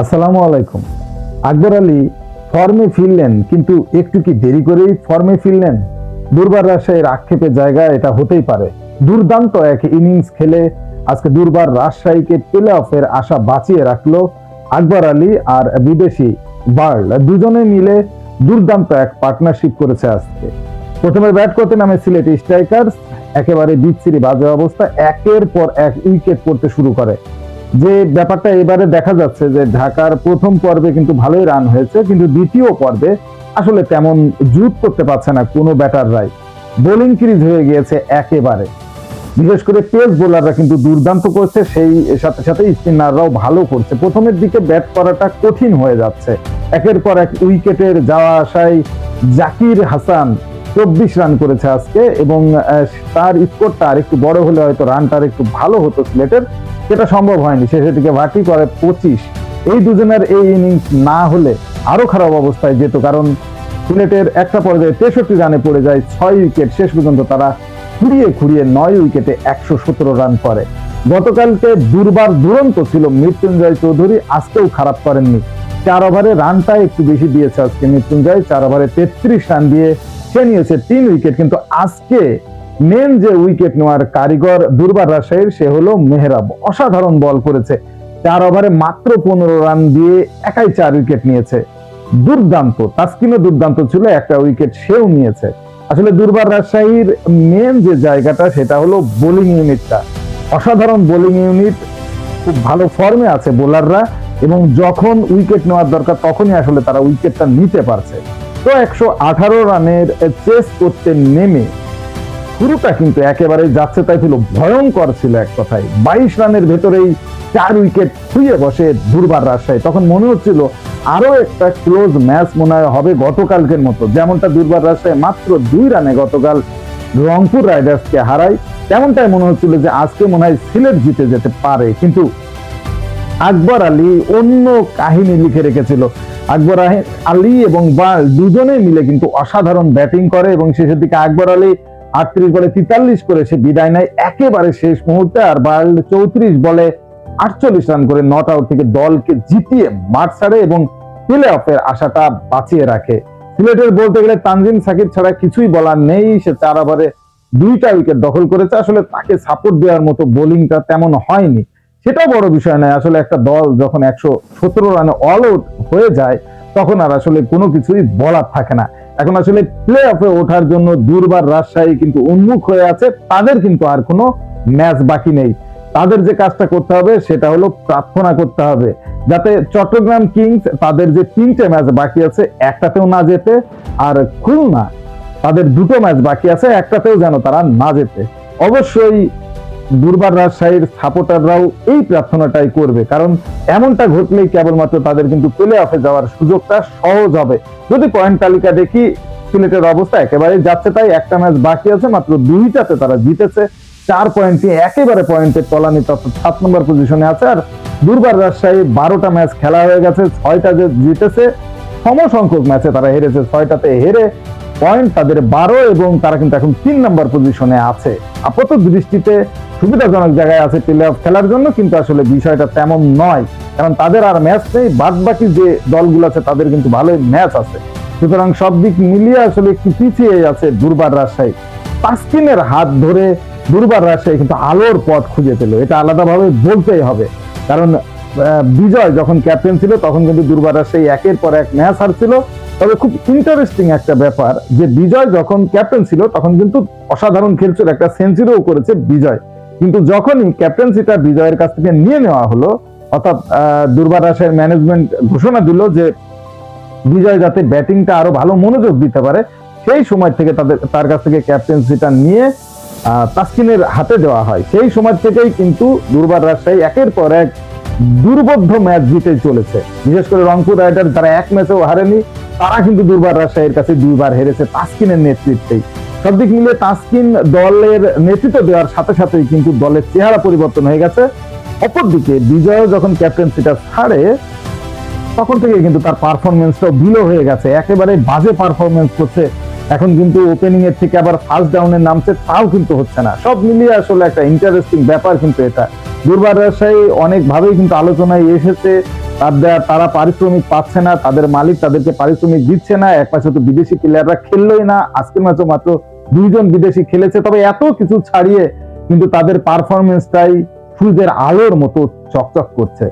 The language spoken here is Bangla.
আসসালামু আলাইকুম। আকবর আলী, ফর্মে ফিরলেন, কিন্তু একটু কি দেরি করেই ফর্মে ফিরলেন? দুর্বার রাজশাহীর আক্ষেপের জায়গা এটা হতেই পারে। দুর্দান্ত এক ইনিংস খেলে আজকে দুর্বার রাজশাহীকে প্লে অফের আশা বাঁচিয়ে রাখল আকবর আলী আর বিদেশি বার্ল। দুজনে মিলে দুর্দান্ত এক পার্টনারশিপ করেছে আজকে। প্রথমে ব্যাট করতে নামে সিলেট স্ট্রাইকার্স, একেবারে বিচ্ছিরি বাজে অবস্থা, একের পর এক উইকেট পড়তে শুরু করে। যে ব্যাপারটা এবারে দেখা যাচ্ছে যে ঢাকার প্রথম পর্বে কিন্তু ভালোই রান হয়েছে, কিন্তু দ্বিতীয় পর্বে আসলে তেমন জুট করতে পারছে না কোনো ব্যাটাররাই। বোলিং ক্রিজ হয়ে গিয়েছে একেবারে। বিশেষ করে পেস বোলাররা কিন্তু দুর্দান্ত করছে, সেই সাথে সাথে স্পিনাররাও ভালো করছে। প্রথমের দিকে ব্যাট করাটা কঠিন হয়ে যাচ্ছে। একের পর এক উইকেটের যাওয়া আসায় জাকির হাসান চব্বিশ রান করেছে আজকে এবং তার স্কোরটা আর একটু বড় হলে হয়তো রানটা আর একটু ভালো হতো সিলেটের। সেটা সম্ভব হয়নি। শেষের দিকে ভাটি করে পঁচিশ। এই দুজনের এই ইনিংস না হলে আরও খারাপ অবস্থায় যেত, কারণ সিলেটের একটা পর্যায়ে তেষট্টি রানে পড়ে যায়, ছয় উইকেট শেষ পর্যন্ত তারা খুঁড়িয়ে খুঁড়িয়ে নয় উইকেটে একশো সতেরো রান করে। গতকালকে দুর্বার দুরন্ত ছিল মৃত্যুঞ্জয় চৌধুরী, আজকেও খারাপ করেননি। চার ওভারে রানটা একটু বেশি দিয়েছে আজকে মৃত্যুঞ্জয়, চার ওভারে তেত্রিশ রান দিয়ে সে নিয়েছে তিন উইকেট, কিন্তু আজকে মেন যে উইকেট নেওয়ার কারিগর দুর্বার রাজশাহীর সে হলো মেহরাব। অসাধারণ বল করেছে। চার ওভারে মাত্র পনেরো রান দিয়ে একাই চার উইকেট নিয়েছে। দুর্দান্ত, তাস্কিনও দুর্দান্ত ছিল, একটা উইকেট সেও নিয়েছে। আসলে দুর্বার রাজশাহীর মেন যে জায়গাটা, সেটা হলো বোলিং ইউনিটটা। অসাধারণ বোলিং ইউনিট, খুব ভালো ফর্মে আছে বোলাররা, এবং যখন উইকেট নেওয়ার দরকার, তখনই আসলে তারা উইকেটটা নিতে পারছে। তো একশো আঠারো রানের চেস করতে নেমে শুরুটা কিন্তু একেবারে যাচ্ছে, তাই ছিল ভয়ঙ্কর ছিল এক কথায়। বাইশ রানের ভেতরেই চার উইকেট ছুঁয়ে বসে দুর্বার রাজশাহী। তখন মনে হচ্ছিল আরও একটা ক্লোজ ম্যাচ মনে হয় হবে গতকালকের মতো। যেমনটা দুর্বার রাজশাহী মাত্র দুই রানে গতকাল রংপুর রাইডার্সকে হারায়, তেমনটাই মনে হচ্ছিল যে আজকে মনে হয় সিলেট জিতে যেতে পারে। কিন্তু আকবর আলী অন্য কাহিনী লিখে রেখেছিল। আকবর আলী এবং বাল দুজনে মিলে কিন্তু অসাধারণ ব্যাটিং করে এবং শেষের দিকে আকবর আলী আটত্রিশ বলে তেতাল্লিশ করে সে বিদায় নেয়। একেবারে শেষ মুহূর্তে আর বাল চৌত্রিশ বলে আটচল্লিশ রান করে নট আউট থেকে দলকে জিতিয়ে মাঠ ছাড়ে এবং প্লে অফের আশাটা বাঁচিয়ে রাখে। সিলেটের বলতে গেলে তানজিম সাকিব ছাড়া কিছুই বলার নেই। সে চার ওভারে দুইটা উইকেট দখল করেছে। আসলে তাকে সাপোর্ট দেওয়ার মতো বোলিংটা তেমন হয়নি। সেটাও বড় বিষয় নয়। আসলে একটা দল যখন একশো সতেরো রানে অল আউট হয়ে যায়, তখন আর আসলে কোনো কিছুই বলার থাকে না। এখন আসলে প্লে অফে ওঠার জন্য দুর্বার রাজশাহী কিন্তু উন্মুখ হয়ে আছে। তাদের কিন্তু আর কোনো ম্যাচ বাকি নেই। তাদের যে কাজটা করতে হবে, সেটা হলো প্রার্থনা করতে হবে। যাতে চট্টগ্রাম কিংস তাদের যে তিনটে ম্যাচ বাকি আছে, একটাতেও না যেতে আর খুলনা তাদের দুটো ম্যাচ বাকি আছে, একটাতেও যেন তারা না যেতে। অবশ্যই দুর্বার রাজশাহীর সাপোর্টাররাও এই প্রার্থনাটাই করবে। কারণ এমনটা ঘটলেই কেবলমাত্র তাদের কিন্তু প্লে অফে যাওয়ার সুযোগটা সহজ হবে। যদি পয়েন্ট তালিকা দেখি, সিলেটের অবস্থা একেবারে যাচ্ছে তাই একটা ম্যাচ বাকি আছে, মাত্র দুইটাতে তারা জিতেছে। চার পয়েন্ট নিয়ে একেবারে পয়েন্টের তলানি তথা সাত নম্বর পজিশনে আছে। আর দুর্বার রাজশাহী বারোটা ম্যাচ খেলা হয়ে গেছে, ছয়টা যে জিতেছে সম সংখ্যক ম্যাচে তারা হেরেছে। ছয়টাতে হেরে পয়েন্ট তাদের বারো এবং তারা কিন্তু এখন তিন নম্বর পজিশনে আছে। আপাত দৃষ্টিতে সুবিধাজনক জায়গায় আছে প্লে অফ খেলার জন্য, কিন্তু আসলে বিষয়টা তেমন নয়। কারণ তাদের আর ম্যাচ নেই বাদ বাকি যে দলগুলো আছে, তাদের কিন্তু ভালোই ম্যাচ আছে। সুতরাং সব দিক মিলিয়ে আসলে একটু পিছিয়ে আছে দুর্বার রাজশাহী। তাসকিনের হাত ধরে দুর্বার রাজশাহী কিন্তু আলোর পথ খুঁজে পেল। এটা আলাদাভাবে বলতেই হবে। কারণ বিজয় যখন ক্যাপ্টেন ছিল, তখন কিন্তু দুর্বার রাজশাহী একের পর এক ম্যাচ হারছিল। তবে খুব ইন্টারেস্টিং একটা ব্যাপার যে বিজয় যখন ক্যাপ্টেন ছিল তখন কিন্তু অসাধারণ খেলছিল একটা সেঞ্চুরিও করেছে বিজয়। কিন্তু যখনই ক্যাপ্টেন্সিটা বিজয়ের কাছ থেকে নিয়ে নেওয়া হলো অর্থাৎ আহ, দুর্বার রাজশাহীর ম্যানেজমেন্ট ঘোষণা দিল যে বিজয় যাতে ব্যাটিংটা আরও ভালো মনোযোগ দিতে পারে সেই সময় থেকে তাদের তার কাছ থেকে ক্যাপ্টেন্সিটা নিয়ে তাসকিনের হাতে দেওয়া হয়। সেই সময় থেকেই কিন্তু দুর্বার রাজশাহী একের পর এক দুর্বোধ্য ম্যাচ জিতে চলেছে। বিশেষ করে রংপুর রাইডার যারা এক ম্যাচেও হারেনি তারা কিন্তু দুর্বার রাজশাহীর কাছে দুইবার হেরেছে তাসকিনের নেতৃত্বেই। সব দিক মিলিয়ে তাসকিন দলের নেতৃত্ব দেওয়ার সাথে সাথেই কিন্তু দলের চেহারা পরিবর্তন হয়ে গেছে। অপরদিকে বিজয় যখন ক্যাপ্টেন্সিটা ছাড়ে, তখন থেকে কিন্তু তার পারফরমেন্সটাও বিলো হয়ে গেছে। একেবারে বাজে পারফরমেন্স করছে। এখন কিন্তু ওপেনিং এর থেকে আবার ফার্স্ট ডাউনে নামছে, তাও কিন্তু হচ্ছে না। সব মিলিয়ে আসলে একটা ইন্টারেস্টিং ব্যাপার কিন্তু এটা। দুর্বার রাজশাহী অনেকভাবেই কিন্তু আলোচনায় এসেছে। তারা পারিশ্রমিক পাচ্ছে না, তাদের মালিক তাদেরকে পারিশ্রমিক দিচ্ছে না, এক পাশে তো বিদেশি প্লেয়াররা খেললোই না, আজকের ম্যাচও মাত্র দুইজন বিদেশি খেলেছে, তবে এত কিছু ছাড়িয়ে কিন্তু তাদের পারফরমেন্সটাই সূর্যের আলোর মতো চকচক করছে।